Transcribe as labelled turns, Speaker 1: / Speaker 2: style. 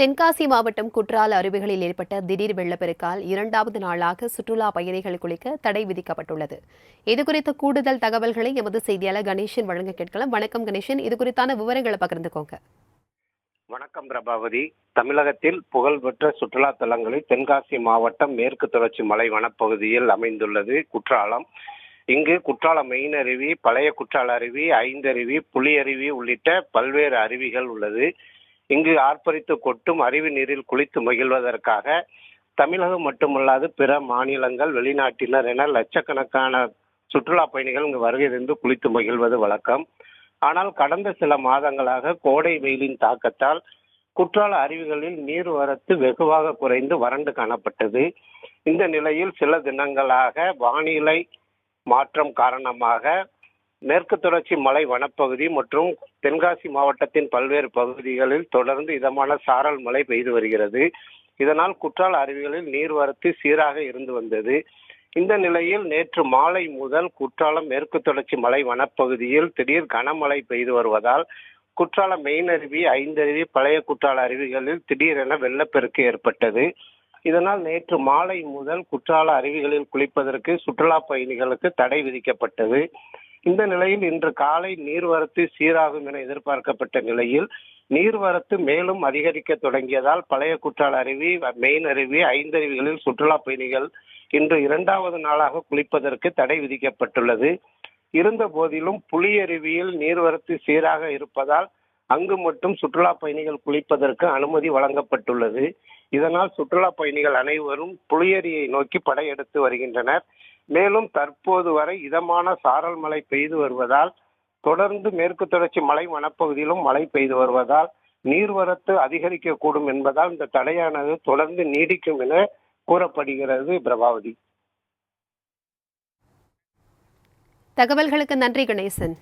Speaker 1: தென்காசி மாவட்டம் குற்றால அருவிகளில் ஏற்பட்ட திடீர் வெள்ளப்பெருக்கால் இரண்டாவது நாளாக சுற்றுலா பயணிகள் குளிக்க தடை விதிக்கப்பட்டுள்ளது. இதுகுறித்த கூடுதல் தகவல்களை எமது செய்தியாளர் கணேசன் வழங்க கேட்கலாம். வணக்கம் கணேசன் இது குறித்தான விவரங்களை பகிர்ந்துக்கோங்க.
Speaker 2: வணக்கம் பிரபாவதி. தமிழகத்தில் புகழ்பெற்ற சுற்றுலா தலங்களில் தென்காசி மாவட்டம் மேற்கு தொடர்ச்சி மலை வனப்பகுதியில் அமைந்துள்ளது குற்றாலம். இங்கு குற்றாலம் மெயின் அருவி பழைய குற்றால அருவி ஐந்தருவி புலி அருவி உள்ளிட்ட பல்வேறு அருவிகள் உள்ளது. இங்கு ஆர்ப்பரித்து கொட்டும் அருவி நீரில் குளித்து மகிழ்வதற்காக தமிழகம் மட்டுமல்லாது பிற மாநிலங்கள் வெளிநாட்டினர் என லட்சக்கணக்கான சுற்றுலா பயணிகள் இங்கு வருகை இருந்து குளித்து மகிழ்வது வழக்கம். ஆனால் கடந்த சில மாதங்களாக கோடை வெயிலின் தாக்கத்தால் குற்றால அருவிகளில் நீர்வரத்து வெகுவாக குறைந்து வறண்டு காணப்பட்டது. இந்த நிலையில் சில தினங்களாக வானிலை மாற்றம் காரணமாக மேற்கு தொடர்ச்சி மலை வனப்பகுதி மற்றும் தென்காசி மாவட்டத்தின் பல்வேறு பகுதிகளில் தொடர்ந்து இதமான சாரல் மழை பெய்து வருகிறது. இதனால் குற்றால அருவிகளில் நீர்வரத்து சீராக இருந்து வந்தது. இந்த நிலையில் நேற்று மாலை முதல் குற்றாலம் மேற்கு தொடர்ச்சி மலை வனப்பகுதியில் திடீர் கனமழை பெய்து வருவதால் குற்றால மெயின் அருவி ஐந்தருவி பழைய குற்றால அருவிகளில் திடீரென வெள்ளப்பெருக்கு ஏற்பட்டது. இதனால் நேற்று மாலை முதல் குற்றால அருவிகளில் குளிப்பதற்கு சுற்றுலா பயணிகளுக்கு தடை விதிக்கப்பட்டது. இந்த நிலையில் இன்று காலை நீர்வரத்து சீராகும் என எதிர்பார்க்கப்பட்ட நிலையில் நீர்வரத்து மேலும் அதிகரிக்க தொடங்கியதால் பழைய குற்றால அருவி மெயின் அருவி ஐந்தருவிகளில் சுற்றுலா பயணிகள் இன்று இரண்டாவது நாளாக குளிப்பதற்கு தடை விதிக்கப்பட்டுள்ளது. இருந்த போதிலும் புலியருவியில் நீர்வரத்து சீராக இருப்பதால் அங்கு மட்டும் சுற்றுலா பயணிகள் குளிப்பதற்கு அனுமதி வழங்கப்பட்டுள்ளது. இதனால் சுற்றுலா பயணிகள் அனைவரும் புளியரியை நோக்கி படையெடுத்து வருகின்றனர். மேலும் தற்போது வரை இதமான சாரல் மழை பெய்து வருவதால் தொடர்ந்து மேற்கு தொடர்ச்சி மலை வனப்பகுதியிலும் மழை பெய்து வருவதால் நீர்வரத்து அதிகரிக்கக்கூடும் என்பதால் இந்த தடையானது தொடர்ந்து நீடிக்கும் என கூறப்படுகிறது பிரபாவதி.
Speaker 1: தகவல்களுக்கு நன்றி கணேசன்.